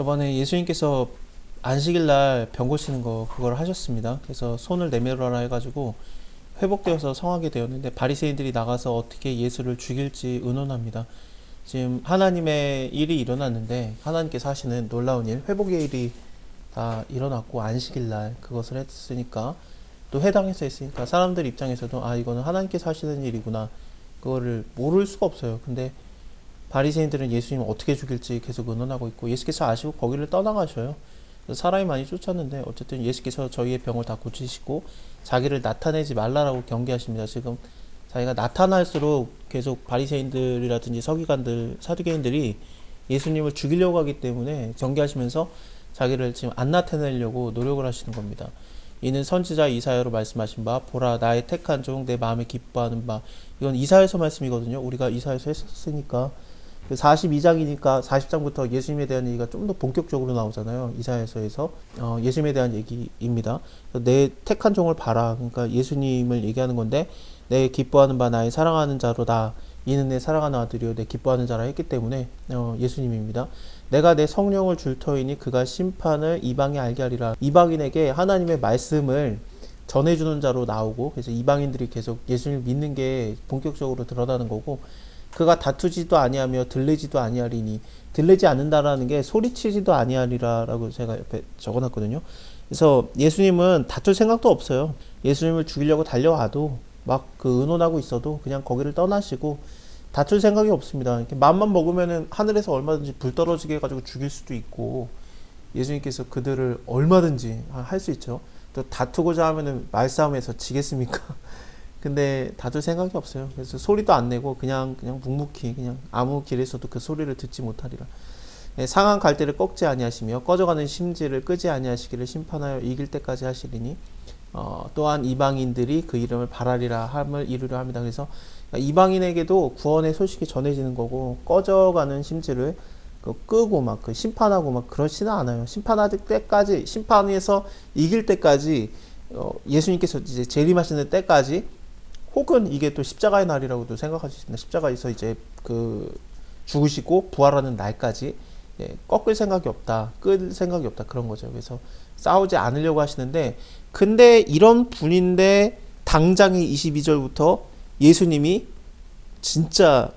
저번에 예수님께서 안식일 날 병 고치는 거 그걸 하셨습니다. 그래서 손을 내밀어라 해가지고 회복되어서 성하게 되었는데 바리새인들이 나가서 어떻게 예수를 죽일지 의논합니다. 지금 하나님의 일이 일어났는데 하나님께서 하시는 놀라운 일, 회복의 일이 다 일어났고 안식일 날 그것을 했으니까 또 해당해서 했으니까 사람들 입장에서도 아 이거는 하나님께서 하시는 일이구나 그거를 모를 수가 없어요. 근데 바리새인들은 예수님 어떻게 죽일지 계속 의논하고 있고 예수께서 아시고 거기를 떠나가셔요. 사람이 많이 쫓았는데 어쨌든 예수께서 저희의 병을 다 고치시고 자기를 나타내지 말라라고 경계하십니다. 지금 자기가 나타날수록 계속 바리새인들이라든지 서기관들, 사두개인들이 예수님을 죽이려고 하기 때문에 경계하시면서 자기를 지금 안 나타내려고 노력을 하시는 겁니다. 이는 선지자 이사야로 말씀하신 바 보라 나의 택한 종 내 마음에 기뻐하는 바 이건 이사야서 말씀이거든요. 우리가 이사야서 했었으니까 그 42장이니까 40장부터 예수님에 대한 얘기가 좀 더 본격적으로 나오잖아요. 이사야서에서 어, 예수님에 대한 얘기입니다. 내 택한 종을 봐라. 그러니까 예수님을 얘기하는 건데 내 기뻐하는 바 나의 사랑하는 자로다. 이는 내 사랑하는 아들이요 내 기뻐하는 자라 했기 때문에 어, 예수님입니다. 내가 내 성령을 줄 터이니 그가 심판을 이방에 알게 하리라. 이방인에게 하나님의 말씀을 전해주는 자로 나오고 그래서 이방인들이 계속 예수님을 믿는 게 본격적으로 드러나는 거고 그가 다투지도 아니하며 들리지도 아니하리니 들리지 않는다라는 게 소리치지도 아니하리라라고 제가 옆에 적어놨거든요. 그래서 예수님은 다툴 생각도 없어요. 예수님을 죽이려고 달려와도 막 그 의논하고 있어도 그냥 거기를 떠나시고 다툴 생각이 없습니다. 이렇게 마음만 먹으면은 하늘에서 얼마든지 불 떨어지게 해가지고 죽일 수도 있고 예수님께서 그들을 얼마든지 할 수 있죠. 또 다투고자 하면은 말싸움에서 지겠습니까? 근데 다툴 생각이 없어요. 그래서 소리도 안 내고 그냥 그냥 묵묵히 그냥 아무 길에서도 그 소리를 듣지 못하리라. 예, 상한 갈대를 꺾지 아니하시며 꺼져가는 심지를 끄지 아니하시기를 심판하여 이길 때까지 하시리니 어, 또한 이방인들이 그 이름을 바라리라 함을 이루려 합니다. 그래서 이방인에게도 구원의 소식이 전해지는 거고 꺼져가는 심지를 그 끄고 막 그 심판하고 막 그렇지는 않아요. 심판할 때까지 심판에서 이길 때까지 어, 예수님께서 이제 재림하시는 때까지 혹은 이게 또 십자가의 날이라고도 생각할 수 있습니다. 십자가에서 이제 그 죽으시고 부활하는 날까지 예, 꺾을 생각이 없다, 끌 생각이 없다 그런 거죠. 그래서 싸우지 않으려고 하시는데 근데 이런 분인데 당장의 22절부터 예수님이 진짜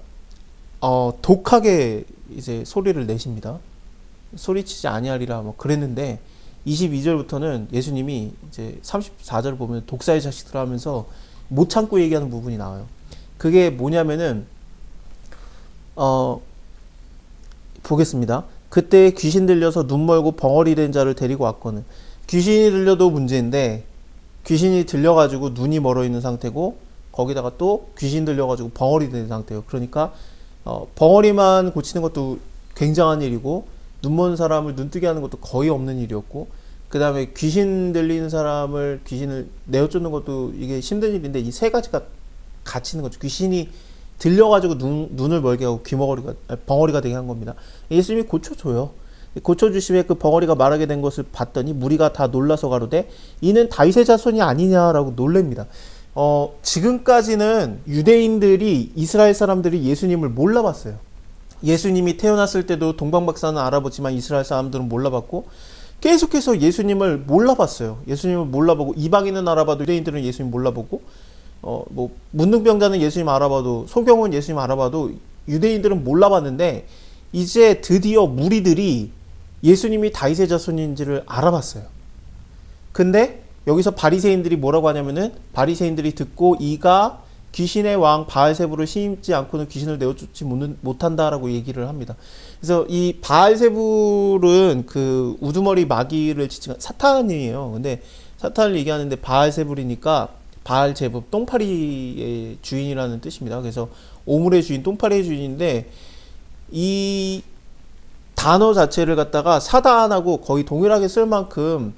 어, 독하게 이제 소리를 내십니다. 소리치지 아니하리라 뭐 그랬는데 22절부터는 예수님이 이제 34절 보면 독사의 자식들 하면서 못 참고 얘기하는 부분이 나와요. 그게 뭐냐면은 어 보겠습니다. 그때 귀신 들려서 눈 멀고 벙어리 된 자를 데리고 왔거든. 귀신이 들려도 문제인데 귀신이 들려가지고 눈이 멀어 있는 상태고 거기다가 또 귀신 들려가지고 벙어리 된 상태예요. 그러니까 어, 벙어리만 고치는 것도 굉장한 일이고 눈먼 사람을 눈뜨게 하는 것도 거의 없는 일이었고 그 다음에 귀신 들리는 사람을 귀신을 내어 쫓는 것도 이게 힘든 일인데 이 세 가지가 갇히는 거죠. 귀신이 들려가지고 눈, 눈을 멀게 하고 귀머거리가 벙어리가 되게 한 겁니다. 예수님이 고쳐줘요. 고쳐주심에 그 벙어리가 말하게 된 것을 봤더니 무리가 다 놀라서 가로되 이는 다윗의 자손이 아니냐라고 놀랍니다. 어, 지금까지는 유대인들이 이스라엘 사람들이 예수님을 몰라봤어요. 예수님이 태어났을 때도 동방박사는 알아보지만 이스라엘 사람들은 몰라봤고 계속해서 예수님을 몰라봤어요. 예수님을 몰라보고 이방인은 알아봐도 유대인들은 예수님 몰라보고 어 뭐 문둥병자는 예수님 알아봐도 소경은 예수님 알아봐도 유대인들은 몰라봤는데 이제 드디어 무리들이 예수님이 다윗의 자손인지를 알아봤어요. 근데 여기서 바리새인들이 뭐라고 하냐면은 바리새인들이 듣고 이가 귀신의 왕 바알세부를 심지 않고는 귀신을 내어쫓지 못- 못한다라고 얘기를 합니다. 그래서 이 바알세불은 그 우두머리 마귀를 지칭한 사탄이에요. 근데 사탄을 얘기하는데 바알세불이니까 바알제법 똥파리의 주인이라는 뜻입니다. 그래서 오물의 주인, 똥파리의 주인인데 이 단어 자체를 갖다가 사단하고 거의 동일하게 쓸 만큼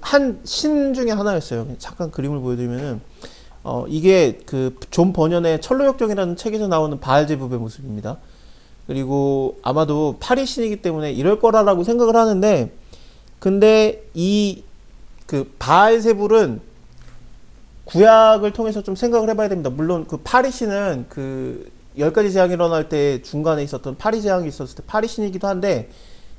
한 신 중에 하나였어요. 잠깐 그림을 보여드리면은 어 이게 그 존 버년의 철로역정이라는 책에서 나오는 바알제법의 모습입니다. 그리고 아마도 파리 신이기 때문에 이럴 거라라고 생각을 하는데 근데 이 그 바알세불은 구약을 통해서 좀 생각을 해봐야 됩니다. 물론 그 파리 신은 그 열 가지 재앙이 일어날 때 중간에 있었던 파리 재앙이 있었을 때 파리 신이기도 한데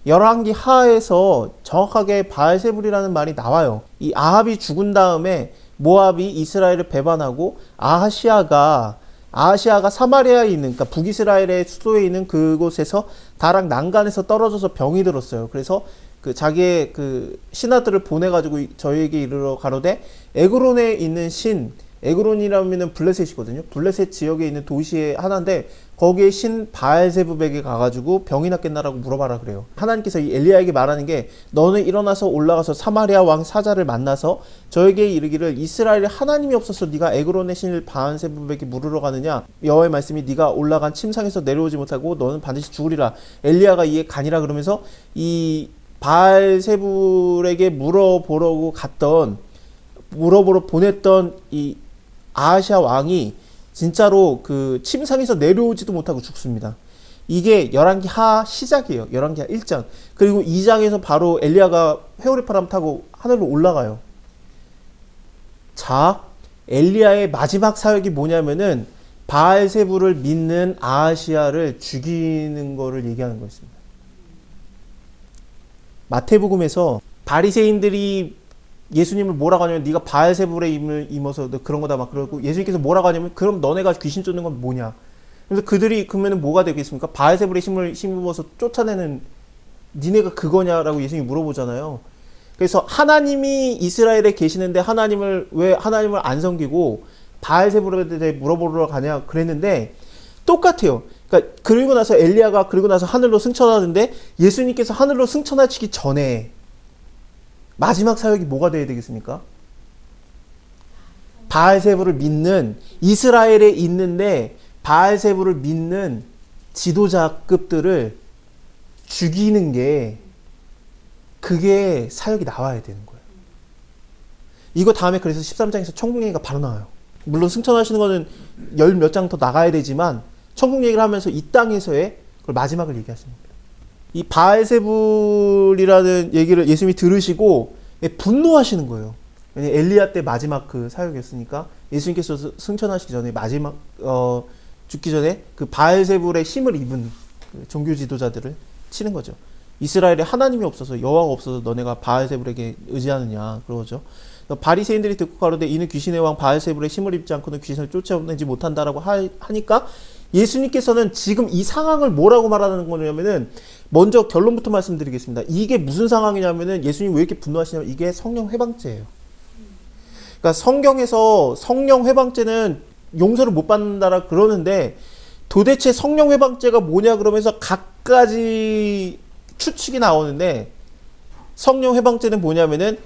열왕기 하에서 정확하게 바알세불이라는 말이 나와요. 이 아합이 죽은 다음에 모압이 이스라엘을 배반하고 아하시아가 아하시아가 사마리아에 있는 그러니까 북이스라엘의 수도에 있는 그곳에서 다락 난간에서 떨어져서 병이 들었어요. 그래서 그 자기의 그 신하들을 보내 가지고 저희에게 이르러 가로되 에그론에 있는 신 에그론이라면은 블레셋이거든요. 블레셋 지역에 있는 도시의 하나인데 거기에 신 바알세부백에 가가지고 병이 낫겠나라고 물어봐라 그래요. 하나님께서 이 엘리야에게 말하는 게 너는 일어나서 올라가서 사마리아 왕 사자를 만나서 저에게 이르기를 이스라엘에 하나님이 없어서 네가 에그론의 신을 바알세부백에 물으러 가느냐 여호와의 말씀이 네가 올라간 침상에서 내려오지 못하고 너는 반드시 죽으리라. 엘리야가 이에 가니라 그러면서 이 바알세불에게 물어보려고 갔던 물어보러 보냈던 이 아시아 왕이 진짜로 그 침상에서 내려오지도 못하고 죽습니다. 이게 열왕기 하 시작이에요. 열왕기 하 1장. 그리고 2장에서 바로 엘리야가 회오리 바람 타고 하늘로 올라가요. 자, 엘리야의 마지막 사역이 뭐냐면은 바알세부를 믿는 아시아를 죽이는 거를 얘기하는 거였습니다. 마태복음에서 바리새인들이 예수님을 뭐라고 하냐면 네가 바알세불의 임을 임어서 너 그런 거다 막 그러고 예수님께서 뭐라고 하냐면 그럼 너네가 귀신 쫓는 건 뭐냐? 그래서 그들이 그러면은 뭐가 되겠습니까? 바알세불의 힘을 힘입어서 쫓아내는 니네가 그거냐라고 예수님이 물어보잖아요. 그래서 하나님이 이스라엘에 계시는데 하나님을 왜 하나님을 안 섬기고 바알세불에 대해 물어보러 가냐 그랬는데 똑같아요. 그러니까 그리고 나서 엘리야가 그리고 나서 하늘로 승천하는데 예수님께서 하늘로 승천하시기 전에 마지막 사역이 뭐가 되어야 되겠습니까? 바알세부를 믿는 이스라엘에 있는데 바알세부를 믿는 지도자급들을 죽이는 게 그게 사역이 나와야 되는 거예요. 이거 다음에 그래서 13장에서 천국 얘기가 바로 나와요. 물론 승천하시는 거는 열 몇 장 더 나가야 되지만 천국 얘기를 하면서 이 땅에서의 그걸 마지막을 얘기하십니다. 이 바알세불이라는 얘기를 예수님이 들으시고 예, 분노하시는 거예요. 엘리야 때 마지막 그 사역이었으니까 예수님께서 승천하시기 전에 마지막 어 죽기 전에 그 바알세불의 힘을 입은 그 종교 지도자들을 치는 거죠. 이스라엘에 하나님이 없어서 여호와가 없어서 너네가 바알세불에게 의지하느냐 그러죠. 바리새인들이 듣고 가로되 이는 귀신의 왕 바알세불의 힘을 입지 않고는 귀신을 쫓아내지 못한다라고 하, 하니까 예수님께서는 지금 이 상황을 뭐라고 말하는 거냐면은 먼저 결론부터 말씀드리겠습니다. 이게 무슨 상황이냐면은 예수님 왜 이렇게 분노하시냐면 이게 성령 회방죄예요. 그러니까 성경에서 성령 회방죄는 용서를 못 받는다라 그러는데 도대체 성령 회방죄가 뭐냐 그러면서 각가지 추측이 나오는데 성령 회방죄는 뭐냐면은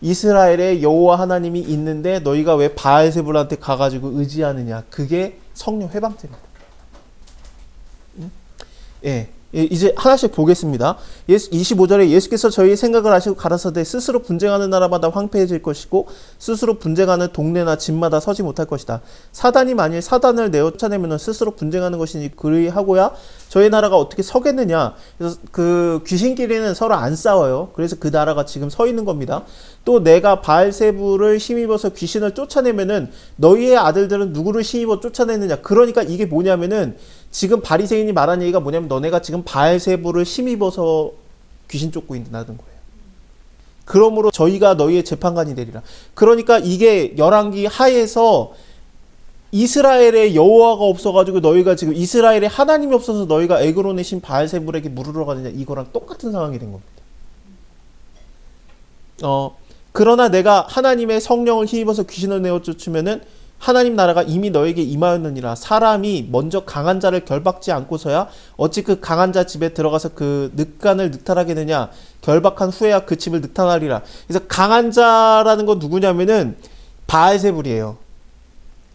이스라엘에 여호와 하나님이 있는데 너희가 왜 바알세불한테 가가지고 의지하느냐 그게 성령 회방죄입니다. 예. 예, 이제 하나씩 보겠습니다. 예수, 25절에 예수께서 저희 생각을 아시고 가라사대 스스로 분쟁하는 나라마다 황폐해질 것이고 스스로 분쟁하는 동네나 집마다 서지 못할 것이다. 사단이 만일 사단을 내어 쫓아내면 스스로 분쟁하는 것이니 그리하고야 저희 나라가 어떻게 서겠느냐. 그래서 그 귀신끼리는 서로 안 싸워요. 그래서 그 나라가 지금 서 있는 겁니다. 또 내가 바알세부를 힘입어서 귀신을 쫓아내면은 너희의 아들들은 누구를 힘입어 쫓아내느냐. 그러니까 이게 뭐냐면은 지금 바리새인이 말한 얘기가 뭐냐면 너네가 지금 바알세부를 힘입어서 귀신 쫓고 있다는 거예요. 그러므로 저희가 너희의 재판관이 되리라. 그러니까 이게 열왕기 하에서 이스라엘에 여호와가 없어가지고 너희가 지금 이스라엘에 하나님이 없어서 너희가 에그론의 신 바알세불에게 물으러 가느냐 이거랑 똑같은 상황이 된 겁니다. 어 그러나 내가 하나님의 성령을 힘입어서 귀신을 내어 쫓으면은 하나님 나라가 이미 너에게 임하였느니라 사람이 먼저 강한 자를 결박지 않고서야 어찌 그 강한 자 집에 들어가서 그 늑간을 늑탈하겠느냐 결박한 후에야 그 집을 늑탈하리라 그래서 강한 자라는 건 누구냐면은 바알세불이에요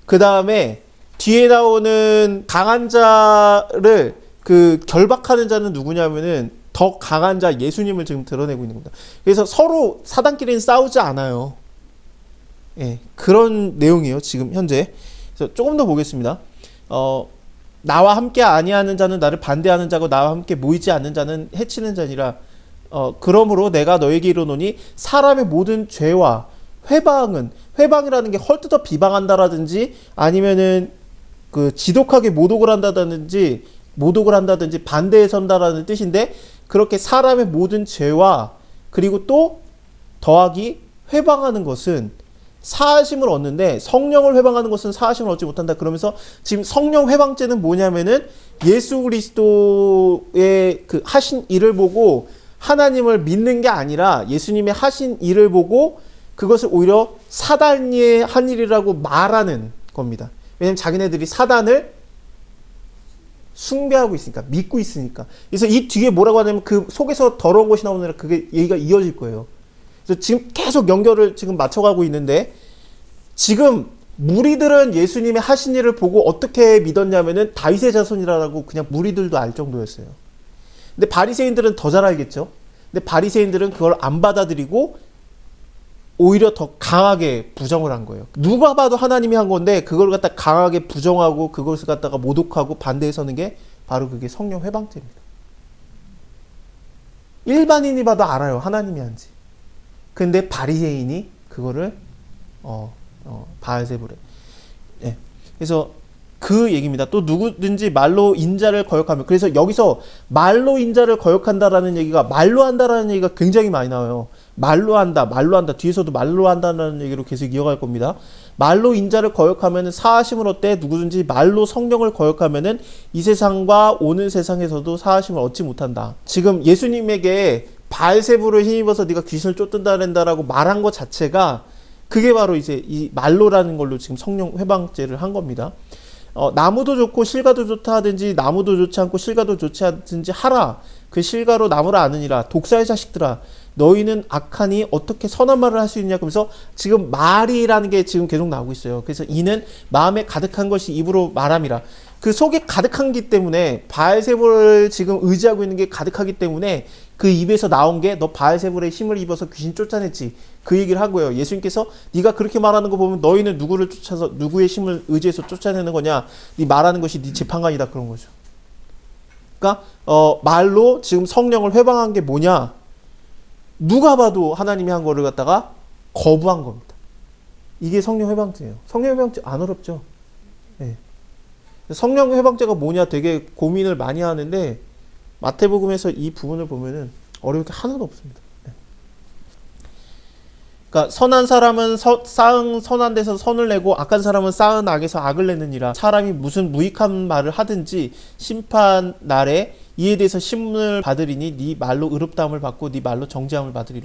그 다음에 뒤에 나오는 강한 자를 그 결박하는 자는 누구냐면은 더 강한 자 예수님을 지금 드러내고 있는 겁니다. 그래서 서로 사단끼리는 싸우지 않아요. 예, 그런 내용이에요. 지금 현재. 그래서 조금 더 보겠습니다. 어, 나와 함께 아니하는 자는 나를 반대하는 자고 나와 함께 모이지 않는 자는 해치는 자니라. 어, 그러므로 내가 너에게 이르노니 사람의 모든 죄와 회방은 회방이라는 게 헐뜯어 비방한다라든지 아니면은 그 지독하게 모독을 한다든지 모독을 한다든지 반대에 선다라는 뜻인데 그렇게 사람의 모든 죄와 그리고 또 더하기 회방하는 것은 사하심을 얻는데 성령을 회방하는 것은 사하심을 얻지 못한다. 그러면서 지금 성령 회방죄는 뭐냐면은 예수 그리스도의 그 하신 일을 보고 하나님을 믿는 게 아니라 예수님의 하신 일을 보고 그것을 오히려 사단이 한 일이라고 말하는 겁니다. 왜냐면 자기네들이 사단을 숭배하고 있으니까 믿고 있으니까. 그래서 이 뒤에 뭐라고 하냐면 그 속에서 더러운 것이 나오느라 그게 얘기가 이어질 거예요. 그래서 지금 계속 연결을 지금 맞춰가고 있는데 지금 무리들은 예수님의 하신 일을 보고 어떻게 믿었냐면은 다윗의 자손이라고 그냥 무리들도 알 정도였어요. 근데 바리새인들은 더 잘 알겠죠. 근데 바리새인들은 그걸 안 받아들이고 오히려 더 강하게 부정을 한 거예요. 누가 봐도 하나님이 한 건데 그걸 갖다 강하게 부정하고 그것을 갖다가 모독하고 반대에 서는 게 바로 그게 성령 회방죄입니다. 일반인이 봐도 알아요. 하나님이 한지. 근데 바리새인이 그거를 어, 어 바알세불에. 예. 그래서 그 얘기입니다. 또 누구든지 말로 인자를 거역하면 그래서 여기서 말로 인자를 거역한다라는 얘기가 말로 한다라는 얘기가 굉장히 많이 나와요. 말로 한다, 말로 한다. 뒤에서도 말로 한다는 얘기로 계속 이어갈 겁니다. 말로 인자를 거역하면 사하심을 얻되 누구든지 말로 성령을 거역하면은 이 세상과 오는 세상에서도 사하심을 얻지 못한다. 지금 예수님에게 바알세부를 힘입어서 네가 귀신을 쫓든다랜다라고 말한 것 자체가 그게 바로 이제 이 말로라는 걸로 지금 성령 회방죄를 한 겁니다. 어, 나무도 좋고 실과도 좋다 하든지 나무도 좋지 않고 실과도 좋지 않든지 하라. 그 실과로 나무라 아느니라. 독사의 자식들아. 너희는 악하니 어떻게 선한 말을 할 수 있냐 그러면서 지금 말이라는 게 지금 계속 나오고 있어요. 그래서 이는 마음에 가득한 것이 입으로 말함이라. 그 속에 가득한기 때문에 바알세불을 지금 의지하고 있는 게 가득하기 때문에 그 입에서 나온 게 너 바알세불의 힘을 입어서 귀신 쫓아냈지. 그 얘기를 하고요. 예수님께서 네가 그렇게 말하는 거 보면 너희는 누구를 쫓아서 누구의 힘을 의지해서 쫓아내는 거냐? 네 말하는 것이 네 재판관이다 그런 거죠. 그러니까 어, 말로 지금 성령을 회방한 게 뭐냐? 누가 봐도 하나님이 한 거를 갖다가 거부한 겁니다. 이게 성령 회방죄예요. 성령 회방죄 안 어렵죠? 네. 성령 회방죄가 뭐냐 되게 고민을 많이 하는데 마태복음에서 이 부분을 보면은 어려울 게 하나도 없습니다. 네. 그러니까 선한 사람은 서, 쌓은 선한 데서 선을 내고 악한 사람은 쌓은 악에서 악을 내느니라. 사람이 무슨 무익한 말을 하든지 심판 날에 이에 대해서 심문을 받으리니 네 말로 의롭다함을 받고 네 말로 정죄함을 받으리라.